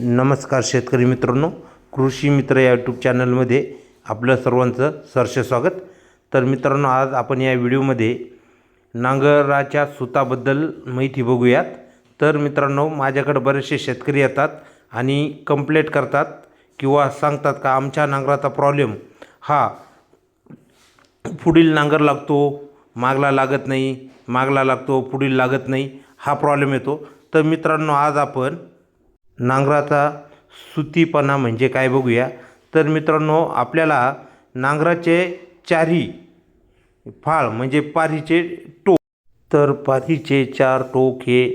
नमस्कार शेतकरी मित्रांनो कृषी मित्र या यूट्यूब चॅनलमध्ये आपलं सर्वांचं सरसे स्वागत. तर मित्रांनो आज आपण या व्हिडिओमध्ये नांगराच्या सुताबद्दल माहिती बघूयात. तर मित्रांनो माझ्याकडे बरेचसे शेतकरी येतात आणि कंप्लेट करतात किंवा सांगतात का आमच्या नांगराचा प्रॉब्लेम हा पुढील नांगर लागतो मागला लागत नाही मागला लागतो पुढील लागत नाही हा प्रॉब्लेम येतो. तर मित्रांनो आज आपण नांगराचा सुतीपणा म्हणजे काय बघूया. तर मित्रांनो आपल्याला नांगराचे चारही फाळ म्हणजे पारीचे टोक तर पारीचे चार टोक हे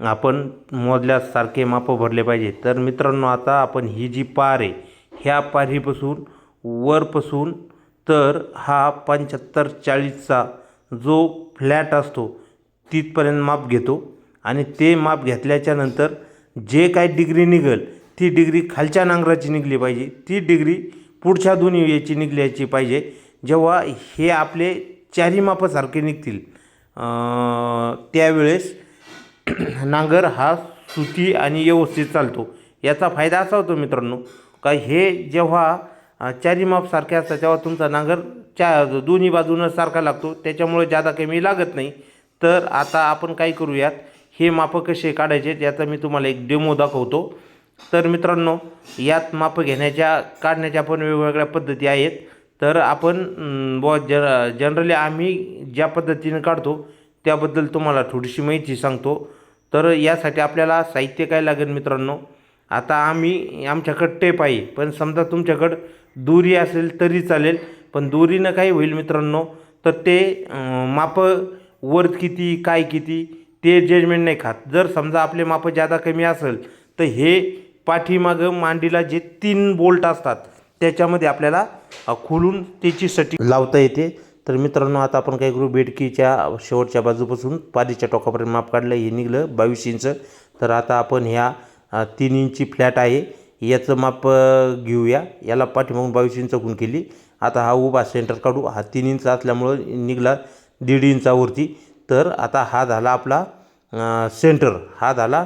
आपण मोजल्यासारखे माप भरले पाहिजे. तर मित्रांनो आता आपण ही जी पार आहे ह्या पारीपासून वरपासून तर हा पंच्याहत्तर चाळीसचा जो फ्लॅट असतो तिथपर्यंत माप घेतो. आणि ते माप घेतल्याच्या नंतर जे काय डिग्री निघेल ती डिग्री खालच्या नांगराची निघली पाहिजे. ती डिग्री पुढच्या दोन्ही याची निघल्याची पाहिजे. जेव्हा हे आपले चारी मापासारखे निघतील त्यावेळेस नांगर हा सुती आणि व्यवस्थित चालतो. याचा फायदा असा होतो मित्रांनो का हे जेव्हा अ, चारी असतात तेव्हा तुमचा नांगर चा दोन्ही बाजूनं सारखा लागतो. त्याच्यामुळे जादा कमी लागत नाही. तर आता आपण काय करूयात हे मापं कसे काढायचे याचा मी तुम्हाला एक डेमो दाखवतो. तर मित्रांनो यात मापं घेण्याच्या काढण्याच्या पण वेगवेगळ्या पद्धती आहेत. तर आपण बॉ जन ज जनरली आम्ही ज्या पद्धतीने काढतो त्याबद्दल तुम्हाला थोडीशी माहिती सांगतो. तर यासाठी आपल्याला साहित्य काय लागेल मित्रांनो? आता आम्ही आमच्याकडं टेप आहे. पण समजा तुमच्याकडं दोरी असेल तरी चालेल. पण दोरीनं काय होईल मित्रांनो? तर ते मापं वर किती काय किती ते जजमेंट नाही खात. जर समजा आपले मापं जादा कमी असेल तर हे पाठीमागं मांडीला जे तीन बोल्ट असतात त्याच्यामध्ये आपल्याला खुलून खोलून त्याची सटी लावता येते. तर मित्रांनो आता आपण काय करू? बेडकीच्या शेवटच्या बाजूपासून पालीच्या टोकापर्यंत माप काढलं. हे निघलं बावीस इंच. तर आता आपण ह्या तीन इंची फ्लॅट आहे. याचं माप घेऊया. याला पाठीमागून बावीस इंच खून केली? आता हा उभा सेंटर काढू. हा तीन इंच असल्यामुळं निघला दीड इंचावरती. तर आता हा झाला आपला सेंटर हा झाला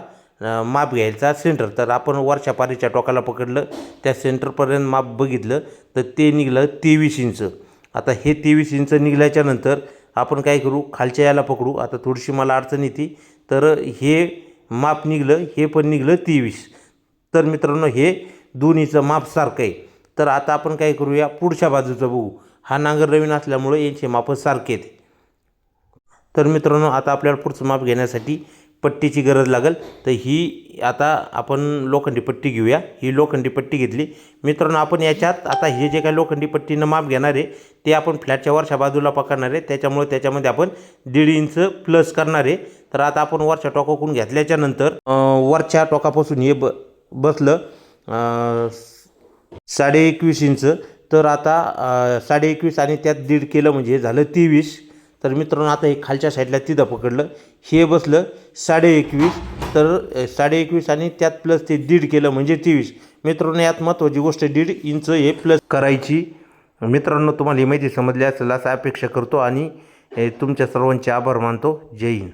माप घ्यायचा सेंटर तर आपण वरच्या पारीच्या टोकाला पकडलं त्या सेंटरपर्यंत माप बघितलं तर ते निघलं तेवीस इंच. आता हे तेवीस इंच निघाल्याच्यानंतर आपण काय करू? खालच्या याला पकडू. आता थोडीशी मला अडचण येते. तर हे माप निघलं हे पण निघलं तेवीस. तर मित्रांनो हे दोन्हीचं माप सारखं आहे. तर आता आपण काय करूया? पुढच्या बाजूचं बघू. हा नांगर नवीन असल्यामुळे यांचे माप सारखे आहेत. तर मित्रांनो आता आपल्याला पुढचं माप घेण्यासाठी पट्टीची गरज लागेल. तर ही आता आपण लोखंडी पट्टी घेऊया. ही लोखंडी पट्टी घेतली. मित्रांनो आपण याच्यात आता हे जे काही लोखंडी पट्टीनं माप घेणार आहे ते आपण फ्लॅटच्या वरच्या बाजूला पकडणार आहे. त्याच्यामुळे त्याच्यामध्ये आपण दीड इंच प्लस करणार आहे. तर आता आपण वरच्या टोकाकून घेतल्याच्या नंतर वरच्या टोकापासून हे ब बसलं साडे एकवीस इंच. तर आता साडे एकवीस आणि त्यात दीड केलं म्हणजे झालं तेवीस. तर मित्रांनो आता हे खालच्या साईडला तिथं पकडलं. हे बसलं साडे एकवीस तर साडे एकवीस आणि त्यात प्लस ते दीड केलं म्हणजे तेवीस. मित्रांनो यात महत्त्वाची गोष्ट दीड इंच हे प्लस करायची. मित्रांनो तुम्हाला ही माहिती समजली असेल असं अपेक्षा करतो आणि तुमच्या सर्वांचे आभार मानतो. जय हिंद.